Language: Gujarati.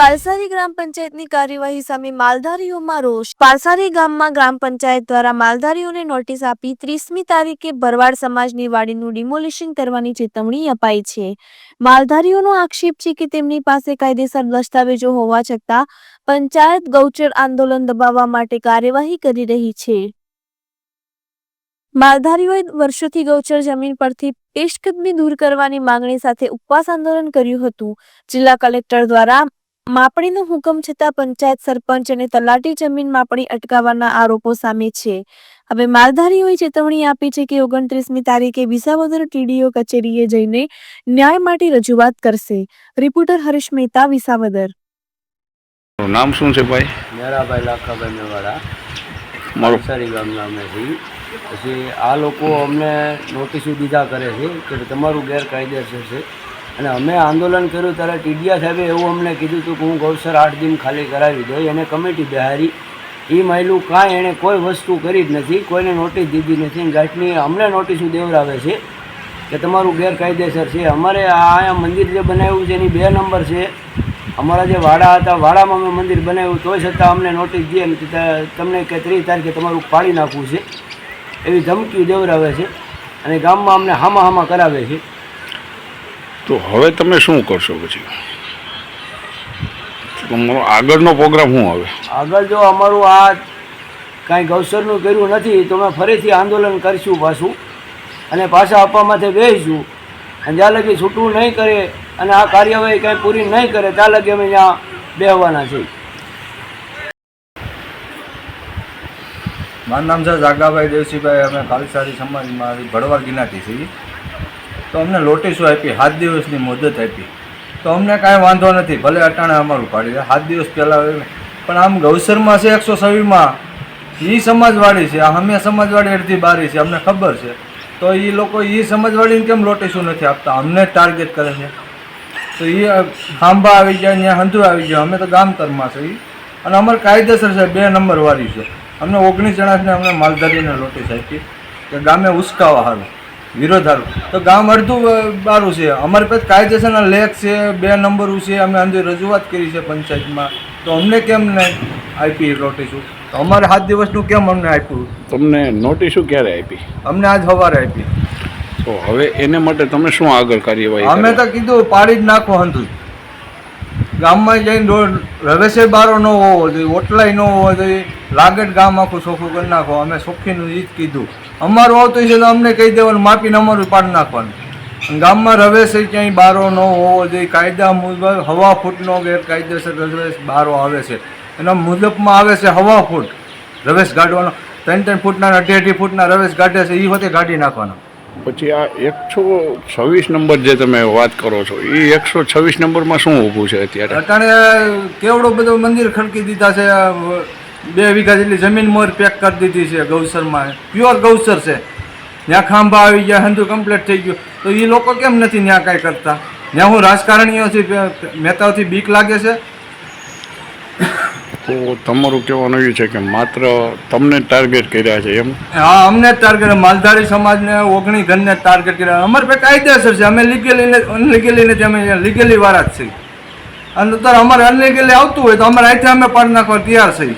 કાલસારી ગ્રામ પંચાયતની કાર્યવાહી સામે માલધારીઓમાં રોષ. પાલસારી ગામમાં ગ્રામ પંચાયત દ્વારા માલધારીઓને નોટિસ આપી ત્રીસમી તારીખે ભરવાડ સમાજની વાડીનું ડિમોલિશન કરવાની ચેતવણી અપાઈ છે. માલધારીઓનો આક્ષેપ છે કે તેમની પાસે કાયદેસર દસ્તાવેજો હોવા છતાં પંચાયત ગૌચર આંદોલન દબાવવા માટે કાર્યવાહી કરી રહી છે. માલધારીઓએ વર્ષોથી ગૌચર જમીન પરથી પેશકદમી દૂર કરવાની માંગણી સાથે ઉપવાસ આંદોલન કર્યું હતું. જિલ્લા કલેક્ટર દ્વારા માપણીનો હુકમ છતાં પંચાયત સરપંચ અને તલાટી જમીન માપણી અટકાવવાના આરોપો સામે છે. હવે માલધારીઓએ ચેતવણી આપી છે કે ઓગણત્રીસમી તારીખે વિસાવદર ટીડીઓ કચેરીએ જઈને ન્યાય માટે રજૂઆત કરશે. રિપોર્ટર હરીશ મહેતા વિસાવદર નામ શું છે ભાઈ? મેરાભાઈ લાખાભાઈ મેવાડા નવસારી ગામના અમે છીએ. પછી આ લોકો અમને નોટિસો દીધા કરે છે કે તમારું ગેરકાયદેસર છે. અને અમે આંદોલન કર્યું ત્યારે ટીડિયા સાહેબે એવું અમને કીધું હતું કે હું ગૌસર આઠ દિન ખાલી કરાવી દઉં, એને કમિટી બિહારી. એ મહિલું કાંઈ એણે કોઈ વસ્તુ કરી જ નથી, કોઈને નોટિસ દીધી નથી. ગાંઠની અમને નોટિસો દેવરાવે છે? કે તમારું ગેરકાયદેસર છે. અમારે આ મંદિર જે બનાવ્યું છે, એની બે નંબર છે. અમારા જે વાડા હતા, વાડામાં અમે મંદિર બનાવ્યું, તોય છતાં અમને નોટિસ દે તમને કે ત્રીસ તારીખે તમારું પાડી નાખવું છે. એવી ધમકી દેવરાવે છે. અને ગામમાં અમને હામા હામા કરાવે છે. તો હવે તમે શું કરશો પછી? તમારો આગળનો પ્રોગ્રામ શું હવે આગળ જો અમારું આ કાંઈ ગૌસરનું કર્યું નથી તો અમે ફરીથી આંદોલન કરીશું પાછું અને પાછા આપવા માટે બેસીશું અને જ્યાં લગી છૂટું નહીં કરે અને આ કાર્યવાહી કાંઈ પૂરી નહીં કરે ત્યાં લગી અમે ત્યાં બેહવાના છીએ. મારું નામ છે જાગાભાઈ દેવસીભાઈ અમે કાલિસારી સમાજમાં ભડવાર ગિનાતી છીએ. તો અમને નોટિસો આપી સાત દિવસની મુદત આપી. તો અમને કાંઈ વાંધો નથી, ભલે અટાણે અમારું પાડી દે. સાત દિવસ પહેલાં પણ આમ ગૌસરમાં છે, એકસો છવ્વીસમાં. એ સમાજવાળી છે, આ અમે સમાજવાળી અડધી બારી છે, અમને ખબર છે. તો એ લોકો એ સમાજવાળીને કેમ નોટિસો નથી આપતા? અમને ટાર્ગેટ કરે છે. તો એ ખાંભા આવી જાય ત્યાં હંધુ આવી જાય અમે તો ગામતરમાં છે એ અને અમારે કાયદેસર છે બે નંબર વાળી છે. અમને ઓગણીસ જણાને અમને માલધારીને નોટિસ આપી કે ગામે ઉસકાવા સારું વિરોધ સારું તો ગામ અડધું બારું છે. અમારી પાસે કાયદેસરના લેખ છે બે નંબર છે અમે અંદર રજૂઆત કરી છે પંચાયતમાં. તો અમને કેમ નહીં આપી નોટિસો? તો અમારે સાત દિવસનું કેમ અમને આપ્યું? તમને નોટિસો ક્યારે આપી? અમને આજ સવારે આપી. તો હવે એને માટે તમે શું આગળ કાર્યવાહી અમે તો કીધું પાડી જ નાખો હંધું ગામમાં જઈને રો- રવેશે બારો ન હોવો જોઈએ, ઓટલાય ન હોવો જોઈએ લાગત ગામ આખું ચોખ્ખું કરી નાખો. અમે ચોખ્ખીનું એ જ કીધું. અમારું આવતું છે તો અમને કહી દેવાનું માપીને અમારું પાડી નાખવાનું. ગામમાં રવેશ ક્યાંય બારો ન હોવો જોઈએ. કાયદા મુજબ હવા ફૂટનો ગેરકાયદેસર રવેશ બારો આવે છે. એના મુજબમાં આવે છે હવા ફૂટ. રવેશ ગાઢવાનો, ત્રણ ત્રણ ફૂટના અઢી અઢી ફૂટના રવેશ ગાઢે છે. એ વખતે કાઢી નાખવાના. પછી આ એકસો છવ્વીસ નંબર જે તમે વાત કરો છો, એ એકસો છવ્વીસ નંબરમાં શું ઊભું છે અત્યારે? અટાણે કેવડો બધો મંદિર ખડકી દીધા છે બે વીઘા જેટલી જમીન મોર પેક કરી દીધી છે ગૌસરમાં. પ્યોર ગૌસર છે. ત્યાં ખાંભા આવી ગયા, હંધુ કમ્પ્લીટ થઈ ગયું. તો એ લોકો કેમ નથી ત્યાં કાંઈ કરતા? ત્યાં હું રાજકારણીઓથી મહેતાઓથી બીક લાગે છે. તો તમારું કહેવાનું એ છે કે માત્ર તમને ટાર્ગેટ કર્યા છે એમ? હા, અમને ટાર્ગેટ માલધારી સમાજને ઓગણી ઘરને ટાર્ગેટ કર્યા. અમારે પે કાયદેસર છે. અમે લીગલી અનલીગલી નથી. અમે લીગલી વાળા જ છીએ. અને અત્યારે અમારે અનલીગલી આવતું હોય તો અમારે અહીંથી અમે પાડી નાખવા તૈયાર છીએ.